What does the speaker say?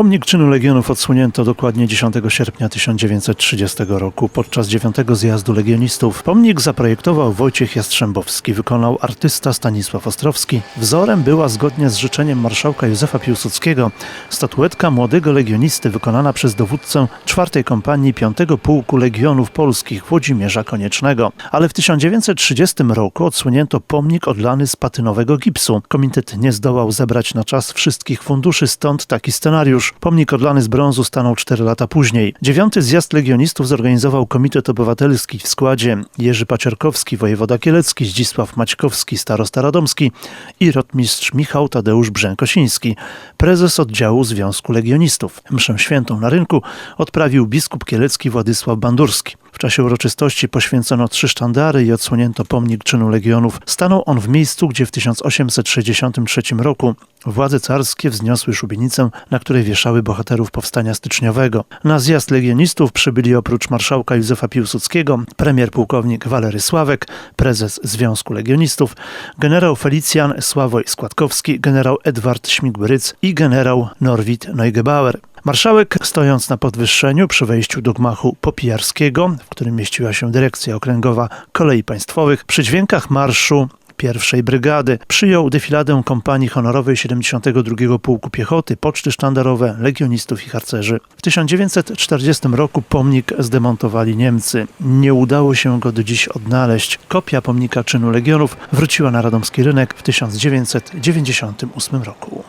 Pomnik czynu Legionów odsłonięto dokładnie 10 sierpnia 1930 roku podczas 9 zjazdu legionistów. Pomnik zaprojektował Wojciech Jastrzębowski, wykonał artysta Stanisław Ostrowski. Wzorem była zgodnie z życzeniem marszałka Józefa Piłsudskiego statuetka młodego legionisty wykonana przez dowódcę czwartej kompanii 5 Pułku Legionów Polskich Włodzimierza Koniecznego. Ale w 1930 roku odsłonięto pomnik odlany z patynowego gipsu. Komitet nie zdołał zebrać na czas wszystkich funduszy, stąd taki scenariusz. Pomnik odlany z brązu stanął 4 lata później. Dziewiąty zjazd legionistów zorganizował Komitet Obywatelski w składzie Jerzy Paciorkowski, wojewoda kielecki, Zdzisław Maćkowski, starosta radomski i rotmistrz Michał Tadeusz Brzękosiński, prezes oddziału Związku Legionistów. Mszę świętą na rynku odprawił biskup kielecki Władysław Bandurski. Czasie uroczystości poświęcono trzy sztandary i odsłonięto pomnik czynu legionów. Stanął on w miejscu, gdzie w 1863 roku władze carskie wzniosły szubienicę, na której wieszały bohaterów powstania styczniowego. Na zjazd legionistów przybyli oprócz marszałka Józefa Piłsudskiego, premier pułkownik Walery Sławek, prezes Związku Legionistów, generał Felicjan Sławoj Składkowski, generał Edward Śmigły-Ryc i generał Norwid Neugebauer. Marszałek, stojąc na podwyższeniu przy wejściu do gmachu Popijarskiego, w którym mieściła się dyrekcja okręgowa kolei państwowych, przy dźwiękach marszu pierwszej brygady przyjął defiladę kompanii honorowej 72 Pułku Piechoty, poczty sztandarowe, legionistów i harcerzy. W 1940 roku pomnik zdemontowali Niemcy. Nie udało się go do dziś odnaleźć. Kopia pomnika czynu legionów wróciła na radomski rynek w 1998 roku.